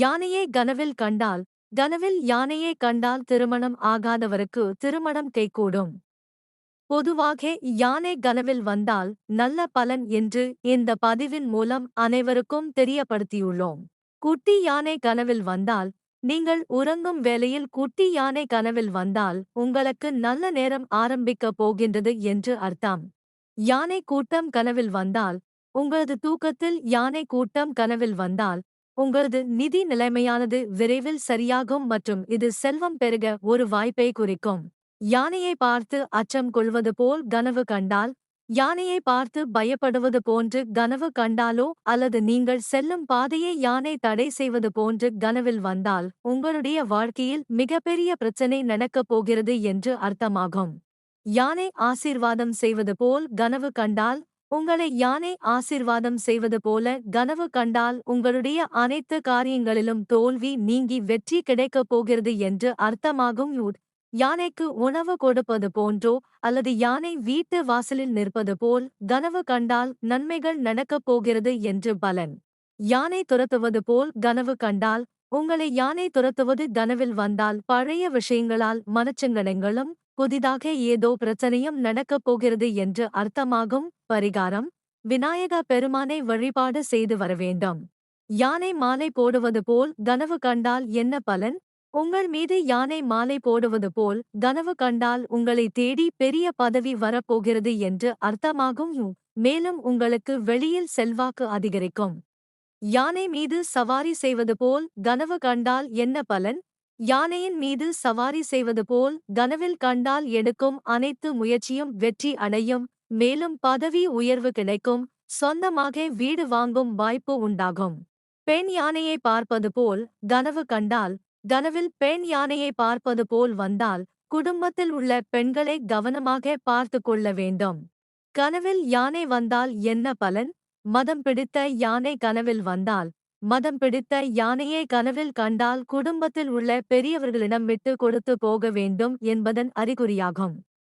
யானையே கனவில் கண்டால் கனவில் யானையே கண்டால் திருமணம் ஆகாதவருக்கு திருமணம் கைகூடும் பொதுவாக யானை கனவில் வந்தால் நல்ல பலன் என்று இந்த பதிவின் மூலம் அனைவருக்கும் தெரியப்படுத்தியுள்ளோம். குட்டி யானை கனவில் வந்தால் நீங்கள் உறங்கும் வேளையில் குட்டி யானை கனவில் வந்தால் உங்களுக்கு நல்ல நேரம் ஆரம்பிக்கப் போகின்றது என்று அர்த்தம். யானை கூட்டம் கனவில் வந்தால் உங்களது தூக்கத்தில் யானை கூட்டம் கனவில் வந்தால் உங்களது நிதி நிலைமையானது விரைவில் சரியாகும் மற்றும் இது செல்வம் பெருக ஒரு வாய்ப்பை குறிக்கும். யானையை பார்த்து அச்சம் கொள்வது போல் கனவு கண்டால் யானையை பார்த்து பயப்படுவது போன்று கனவு கண்டாலோ அல்லது நீங்கள் செல்லும் பாதையை யானை தடை செய்வது போன்று கனவில் வந்தால் உங்களுடைய வாழ்க்கையில் மிகப்பெரிய பிரச்சனை நடக்கப் போகிறது என்று அர்த்தமாகும். யானை ஆசீர்வாதம் செய்வது போல் கனவு கண்டால் உங்களை யானை ஆசீர்வாதம் செய்வது போல கனவு கண்டால் உங்களுடைய அனைத்து காரியங்களிலும் தோல்வி நீங்கி வெற்றி கிடைக்கப் போகிறது என்று அர்த்தமாகும். யூட் யானைக்கு உணவு கொடுப்பது போன்றோ அல்லது யானை வீட்டு வாசலில் நிற்பது போல் கனவு கண்டால் நன்மைகள் நடக்கப் போகிறது என்று பலன். யானை துரத்துவது போல் கனவு கண்டால் உங்களை யானை துரத்துவது கனவில் வந்தால் பழைய விஷயங்களால் மனச்சங்கடங்களும் புதிதாக ஏதோ பிரச்சனையும் நடக்கப் போகிறது என்று அர்த்தமாகும் பரிகாரம். விநாயக பெருமானை வழிபாடு செய்து வர வேண்டும். யானை மாலை போடுவது போல் கனவு கண்டால் என்ன பலன்? உங்கள் மீது யானை மாலை போடுவது போல் கனவு கண்டால் உங்களை தேடி பெரிய பதவி வரப்போகிறது என்று அர்த்தமாகும் மேலும் உங்களுக்கு வெளியில் செல்வாக்கு அதிகரிக்கும். யானை மீது சவாரி செய்வது போல் கனவு கண்டால் என்ன பலன்? யானையின் மீது சவாரி செய்வது போல் கனவில் கண்டால் எடுக்கும் அனைத்து முயற்சியும் வெற்றி அடையும். மேலும் பதவி உயர்வு கிடைக்கும். சொந்தமாக வீடு வாங்கும் வாய்ப்பு உண்டாகும். பெண் யானையை பார்ப்பது போல் கனவு கண்டால் கனவில் பெண் யானையை பார்ப்பது போல் வந்தால் குடும்பத்தில் உள்ள பெண்களை கவனமாக பார்த்து கொள்ள வேண்டும். கனவில் யானை வந்தால் என்ன பலன்? மதம் பிடித்த யானை கனவில் வந்தால் மதம் பிடித்த யானையை கனவில் கண்டால் குடும்பத்தில் உள்ள பெரியவர்களிடம் விட்டு கொடுத்து போக வேண்டும் என்பதன் அறிகுறியாகும்.